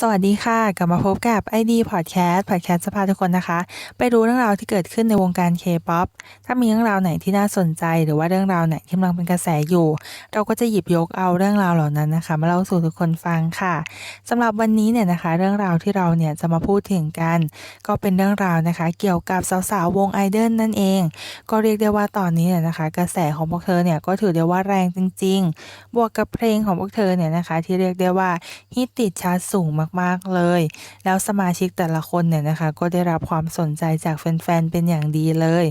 สวัสดีค่ะ กลับมาพบกับ ID Podcast Podcast จะพาทุกคนนะคะ ไปรู้เรื่องราวที่เกิดขึ้นในวงการ K-POP ถ้ามีเรื่องราวไหนที่น่าสนใจ หรือว่าเรื่องราวไหนที่กำลังเป็นกระแสอยู่ เราก็จะหยิบยกเอาเรื่องราวเหล่านั้นนะคะ มาเล่าสู่ทุกคนฟังค่ะสำหรับวันนี้เนี่ยนะคะ เรื่องราวที่เราเนี่ยจะมาพูดถึงกัน ก็เป็นเรื่องราวนะคะ เกี่ยวกับสาวๆวงไอดอลนั่นเอง ก็เรียกได้ว่าตอนนี้เนี่ยนะคะ กระแสของพวกเธอเนี่ยก็ถือได้ว่าแรงจริง ๆ บวกกับเพลงของพวกเธอเนี่ยนะคะ ที่เรียกได้ว่าฮิตติดชาร์ตสูงมมากๆเลย แล้วสมาชิกแต่ละคนเนี่ยนะคะ ก็ได้รับความสนใจจากแฟนๆเป็นอย่างดีเลย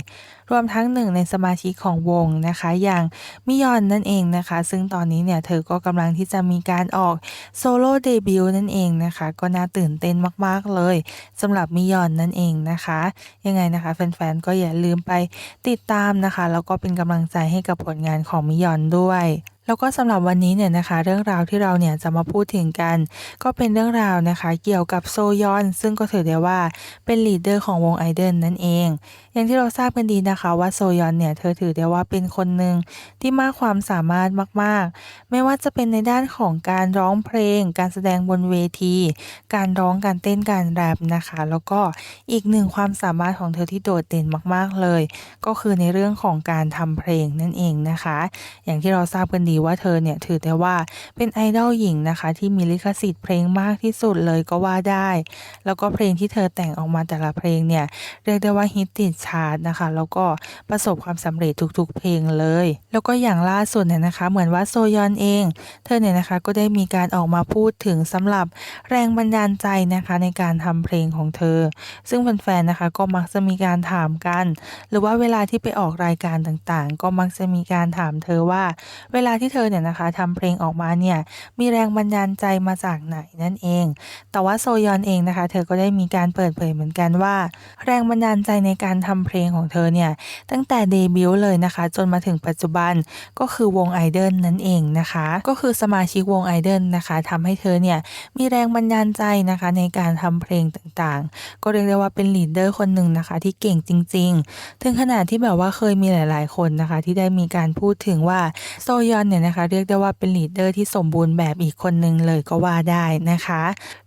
รวมทั้งหนึ่งในสมาชิกของวงนะคะอย่างมิยอนนั่นเองนะคะ ซึ่งตอนนี้เนี่ยเธอก็กำลังที่จะมีการออกโซโล่เดบิวต์นั่นเองนะคะ ก็น่าตื่นเต้นมากๆเลยสำหรับมิยอนนั่นเองนะคะ ยังไงนะคะแฟนๆก็อย่าลืมไปติดตามนะคะ แล้วก็เป็นกำลังใจให้กับผลงานของมิยอนด้วยแล้วก็สำหรับวันนี้เนี่ยนะคะ เรื่องราวที่เราเนี่ยจะมาพูดถึงกัน ก็เป็นเรื่องราวนะคะ เกี่ยวกับโซยอน ซึ่งก็ถือได้ว่าเป็นลีดเดอร์ของวงไอดอลนั่นเอง อย่างที่เราทราบกันดีนะคะว่าโซยอนเนี่ยเธอถือได้ว่าเป็นคนหนึ่งที่มากความสามารถมากๆ ไม่ว่าจะเป็นในด้านของการร้องเพลง การแสดงบนเวที การร้องการเต้นการแรปนะคะ แล้วก็อีกหนึ่งความสามารถของเธอที่โดดเด่นมากๆเลย ก็คือในเรื่องของการทำเพลงนั่นเองนะคะ อย่างที่เราทราบกันดีว่าเธอเนี่ยถือได้ว่าเป็นไอดอลหญิงนะคะ ที่มีลิขสิทธิ์เพลงมากที่สุดเลยก็ว่าได้ แล้วก็เพลงที่เธอแต่งออกมาแต่ละเพลงเนี่ยเรียกได้ว่าฮิตติดชาร์ตนะคะ แล้วก็ประสบความสำเร็จทุกๆ เพลงเลย แล้วก็อย่างล่าสุดเนี่ยนะคะ เหมือนว่าโซยอนเอง เธอเนี่ยนะคะก็ได้มีการออกมาพูดถึงสำหรับแรงบันดาลใจนะคะในการทำเพลงของเธอ ซึ่งแฟนๆนะคะก็มักจะมีการถามกัน หรือว่าเวลาที่ไปออกรายการต่างๆ ก็มักจะมีการถามเธอว่า เวลาที่เธอเนี่ยนะคะทำเพลงออกมาเนี่ยมีแรงบันดาลใจมาจากไหนนั่นเอง แต่ว่าโซยอนเองนะคะ เธอก็ได้มีการเปิดเผยเหมือนกันว่า แรงบันดาลใจในการทำเพลงของเธอเนี่ยตั้งแต่เดบิวต์เลยนะคะ จนมาถึงปัจจุบันก็คือวงไอดอลนั่นเองนะคะ ก็คือสมาชิกวงไอดอลนะคะทำให้เธอเนี่ยมีแรงบันดาลใจนะคะในการทำเพลงต่างๆ ก็เรียกได้ว่าเป็นลีดเดอร์คนหนึ่งนะคะที่เก่งจริง ๆ ถึงขนาดที่แบบว่าเคยมีหลายๆ คนนะคะ ที่ได้มีการพูดถึงว่าโซยอนเนี่ยนะคะเรียกได้ว่าเป็นลีดเดอร์ที่สมบูรณ์แบบอีกคนหนึ่งเลยก็ว่าได้นะคะ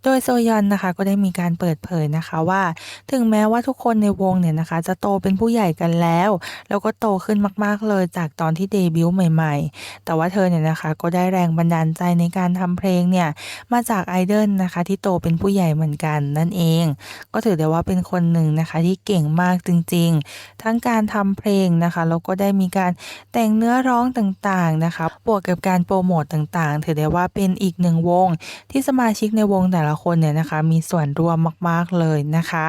โดยโซยอนนะคะก็ได้มีการเปิดเผยนะคะว่า ถึงแม้ว่าทุกคนในวงเนี่ยนะคะ จะโตเป็นผู้ใหญ่กันแล้ว แล้วก็โตขึ้นมากๆเลยจากตอนที่เดบิวต์ใหม่ๆ แต่ว่าเธอเนี่ยนะคะก็ได้แรงบันดาลใจในการทำเพลงเนี่ยมาจากไอดอลนะคะที่โตเป็นผู้ใหญ่เหมือนกันนั่นเอง ก็ถือได้ว่าเป็นคนหนึ่งนะคะที่เก่งมากจริง ๆ ทั้งการทำเพลงนะคะแล้วก็ได้มีการแต่งเนื้อร้องต่างๆนะคะบวกกับการโปรโมตต่างๆ ถือได้ว่าเป็นอีกหนึ่งวง ที่สมาชิกในวงแต่ละคนเนี่ยนะคะมีส่วนร่วมมากๆเลยนะคะ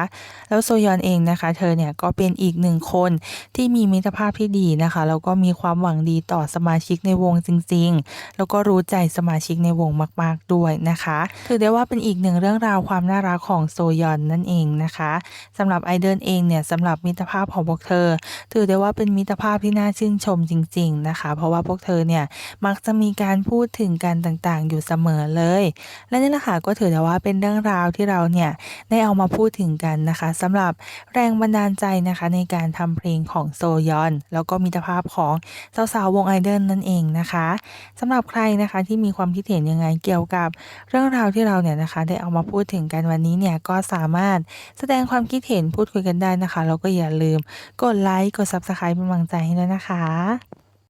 แล้วโซยอนเองนะคะ เธอเนี่ยก็เป็นอีกหนึ่งคนที่มีมิตรภาพที่ดีนะคะแล้วก็มีความหวังดีต่อสมาชิกในวงจริง ๆ แล้วก็รู้ใจสมาชิกในวงมาก ๆ ด้วยนะคะถือได้ว่าเป็นอีกหนึ่งเรื่องราวความน่ารักของโซยอนนั่นเองนะคะสำหรับไอเดิลเองเนี่ยสำหรับมิตรภาพของพวกเธอ ถือได้ว่าเป็นมิตรภาพที่น่าชื่นชมจริง ๆ นะคะ เพราะว่าพวกเธอเนี่ยมักจะมีการพูดถึงกันต่างๆ อยู่เสมอเลย และนี่แหละค่ะก็ถือได้ว่าเป็นเรื่องราวที่เราเนี่ยได้เอามาพูดถึงกันนะคะสำหรับแรงบันดาลใจนะคะในการทำเพลงของโซยอน แล้วก็มิตรภาพของสาวๆวงไอดอลนั่นเองนะคะสำหรับใครนะคะที่มีความคิดเห็นยังไงเกี่ยวกับเรื่องราวที่เราเนี่ยนะคะได้เอามาพูดถึงกันวันนี้เนี่ยก็สามารถแสดงความคิดเห็นพูดคุยกันได้นะคะแล้วก็อย่าลืมกดไลค์กด Subscribe เป็นกำลังใจให้ด้วยนะคะ